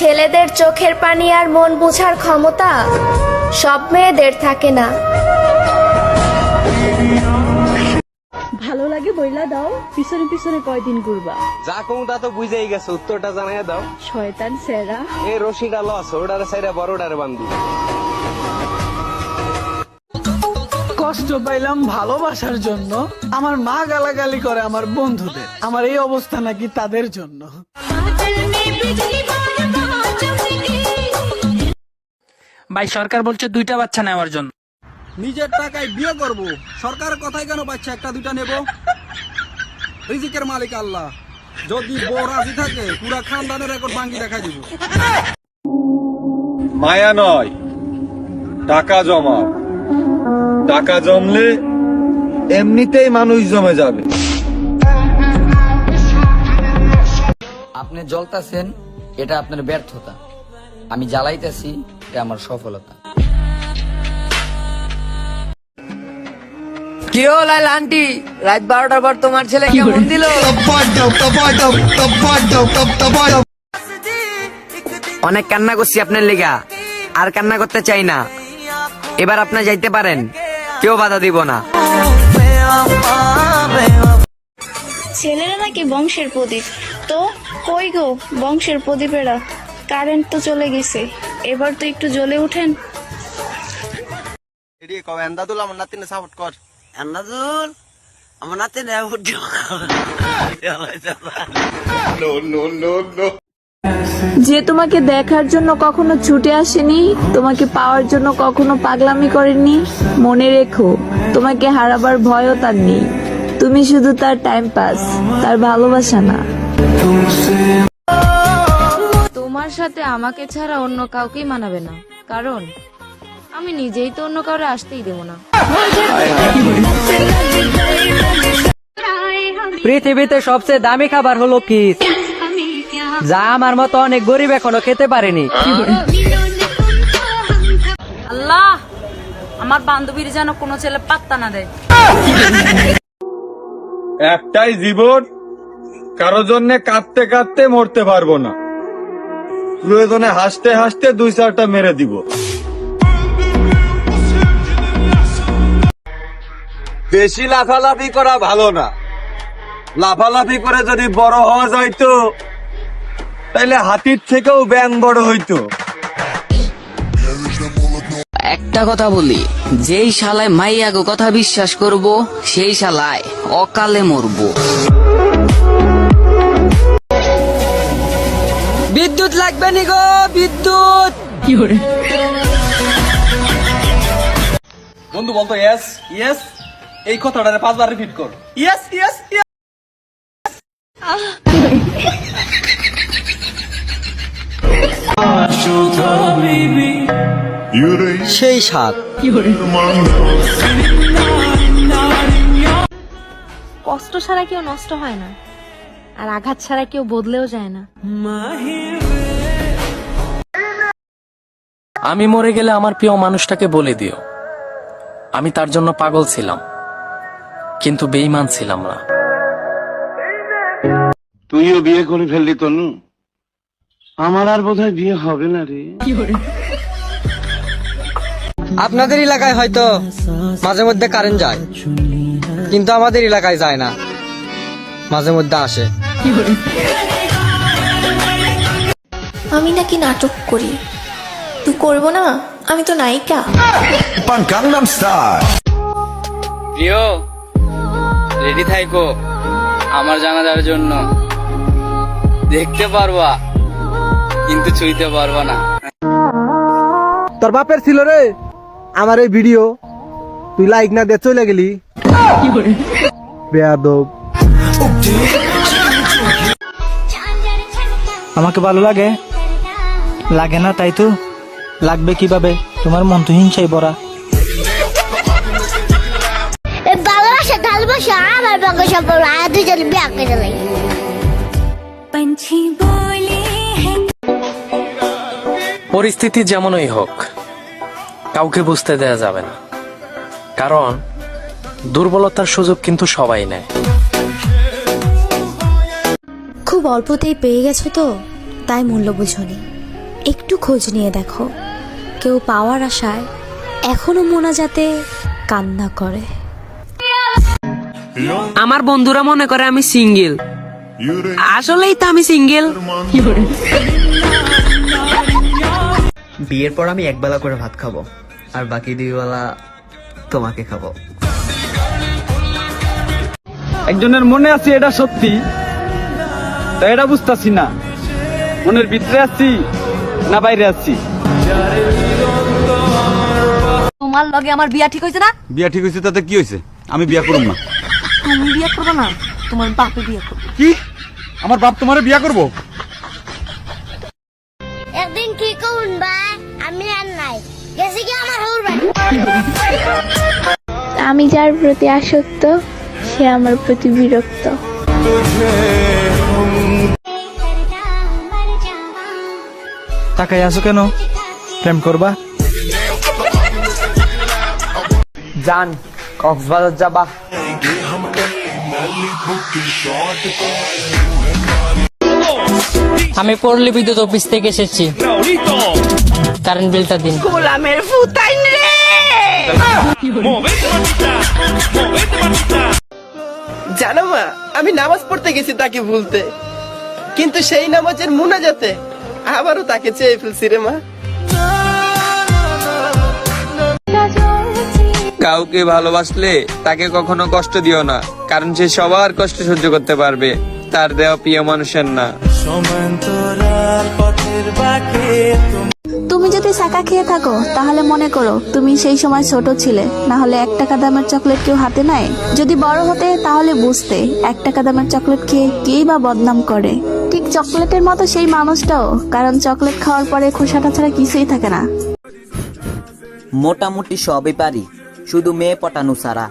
ছেলেদের চোখের পানি আর মন বোঝার ক্ষমতা সব মেয়েদের থাকে না। ভালো লাগে বইলা দাও পিছনে পিছনে কয়দিন ঘুরবা। যা কোনটা তো বুঝেই গেছে উত্তরটা জানাই দাও। শয়তান সেরা। এই রশিটা লস ওটারে সাইডে বড়টারে বান্ধি। কষ্ট পাইলাম ভালোবাসার জন্য। আমার মা গালাগালি করে আমার বন্ধুদের। আমার এই অবস্থা নাকি তাদের জন্য। ভাই সরকার বলছে দুইটা বাচ্চা নেওয়ার জন্য। নিজের টাকায় বিয়ে করব। সরকারের কথাই কেন বাচ্চা একটা দুইটা নেব? রিজিকের মালিক আল্লাহ। যদি বউ রাজি থাকে পুরা খানদানের রেকর্ড ভাঙ্গি দেখা দিব। মায়া নয় টাকা জমাও টাকা জমলে এমনিতেই মানুষ জমে যাবে। আপনি জ্বলতাছেন এটা আপনার ব্যর্থতা। আমি জ্বালাইতেছি আমার সফলতা। কি হল আন্টি? রাত বারোটার পর তোমার ছেলে কেমন দিল? অনেক কান্না করছি আপনার লেগা। আর কান্না করতে চাই না। এবার আপনি যাইতে পারেন। কেউ বাধা দিব না। ছেলেরা নাকি বংশের প্রদীপ। তো কই গো বংশের প্রদীপেরা? কারেন্ট তো চলে গেছে। এবার তো একটু জ্বলে উঠেন যে তোমাকে দেখার জন্য কখনো ছুটে আসেনি তোমাকে পাওয়ার জন্য কখনো পাগলামি করেনি মনে রেখো তোমাকে হারাবার ভয়ও তার নেই। তুমি শুধু তার টাইম পাস তার ভালোবাসা না। তোমার সাথে আমাকে ছাড়া অন্য কাউকেই মানাবে না। কারণ আমি নিজেই তো অন্য কাউরে আসতেই দেবো না। পৃথিবীতে সবচেয়ে দামি খাবার হলো কিস যা আমার মতো অনেক গরিব এখনও খেতে পারেনি। আল্লাহ আমার বান্ধবীর যেন কোনো ছেলে পাত্তা না দেয়। একটাই জীবন কারও জন্য কাঁদতে কাঁদতে মরতে পারব না। প্রয়োজনে হাসতে হাসতে দুই চারটা মেরে দিব। বেশি লাফালাফি করা ভালো না। লাফালাফি করে যদি বড় হওয়া যাইতো তাইলে হাতির থেকেও ব্যাং বড় হইতো। একটা কথা বলি যেই শালায় মাইয়াগো কথা বিশ্বাস করব সেই শালায় অকালে মরবো। বিদ্যুৎ লাগবে নি গো বিদ্যুৎ। বন্ধু বলতো ইয়েস ইয়েস এই কথাটারে পাঁচবার রিপিট কর। ইয়েস ইয়েস সেই সাত। কষ্ট ছাড়া কেউ নষ্ট হয় না। আর আঘাত ছাড়া কেউ বদলেও যায় না। আমি মরে গেলে আমার প্রিয় মানুষটাকে বলে দিও। আমি তার জন্য পাগল ছিলাম কিন্তু বেইমান ছিলাম না। তুইও বিয়ে করে ফেললি তনু। আমার আর বোধহয় বিয়ে হবে না রে। আপনাদের এলাকায় হয়তো মাঝে মধ্যে কারেন্ট যায় কিন্তু আমাদের এলাকায় যায় না। মাঝে মধ্যে আসে। আমি নাকি নাটক করি। তুই করব না? আমি তো নায়িকা। প্রিয় রেডি থাইকো। আমার জানাজার জন্য। দেখতে পারবা কিন্তু ছুঁইতে পারবা না। তোর বাপের ছিল রে। আমার এই ভিডিও। তুই লাইক না দিয়ে চলে গেলি। বেয়াদব। আমাকে ভালো লাগে? লাগে না তাই তো। লাগবে কীভাবে? তোমার মন তো হিংসাই বড়া ভালোবাসা ভালোবাসা আমার বাংলা সম্পর্ক আর দুজন বিয়ে করে লাই পরিস্থিতি যেমনই হোক কাউকে বুঝতে দেয়া যাবে না। কারণ দুর্বলতার সুযোগ কিন্তু সবাই নেয়। খুব অল্পতেই পেয়ে গেছো তো? তাই মূল্য বুঝোনি। একটু খোঁজ নিয়ে দেখো। কেউ পাওয়ার আশায় এখনও মোনাজাতে কান্না করে। আমার বন্ধুরা মনে করে আমি সিঙ্গেল। আসলেই তো আমি সিঙ্গেল। বিয়ের পর আমি একবেলা করে ভাত খাব আর বাকি দুই বেলা তোমাকে খাব। একজনের মনে আছে এটা সত্যি তো এটা বুঝতেছি না। মনের ভিতরে আছি না বাইরে আছি? তোমার লগে আমার বিয়া ঠিক হয়েছে না? বিয়া ঠিক হয়েছে তাতে কি হয়েছে? আমি বিয়া করব না। তুমি বিয়া করবে না তোমার বাপে বিয়া করবে। কি? আমার বাপ তোমারে বিয়া করব? একদিন ঠিক উনবা আমি আর নাই। গেছে কি আমার হউর আমি যার প্রতি আসক্ত সে আমার প্রতি বিরক্ত। তাকাই আছো কেন? প্রেম করবা? জান কক্সবাজার যাবা। আমি পড়লি বিদ্যুৎ অফিস থেকে এসেছি। কারেন্ট বিলটা দিন। জানো মা আমি নামাজ পড়তে গেছি তাকে ভুলতে। কিন্তু সেই নামাজের মুনাজাতে আবারও তাকে চেয়ে ফেলছি রে মা। কাউকে ভালোবাসলে তাকে কখনো কষ্ট দিও না কারণ সে সবার কষ্ট সহ্য করতে পারবে তার দেওয়া প্রিয় মানুষের না। তুমি যদি সাকা খেয়ে থাকো তাহলে মনে করো তুমি সেই সময় ছোট ছিলে। না হলে এক টাকা দামের চকলেট কেউ হাতে নেয়। যদি বড় হতে তাহলে বুঝতে এক টাকা দামের চকলেট খেয়ে কেই বা বদনাম করে। চকলেটের মতো সেই মানুষটাও, কারণ চকলেট খাওয়ার পরে খোসাটা ছাড়া কিছুই থাকে না। মোটামুটি সবই পারি, শুধু মেয়ে পটানো সারা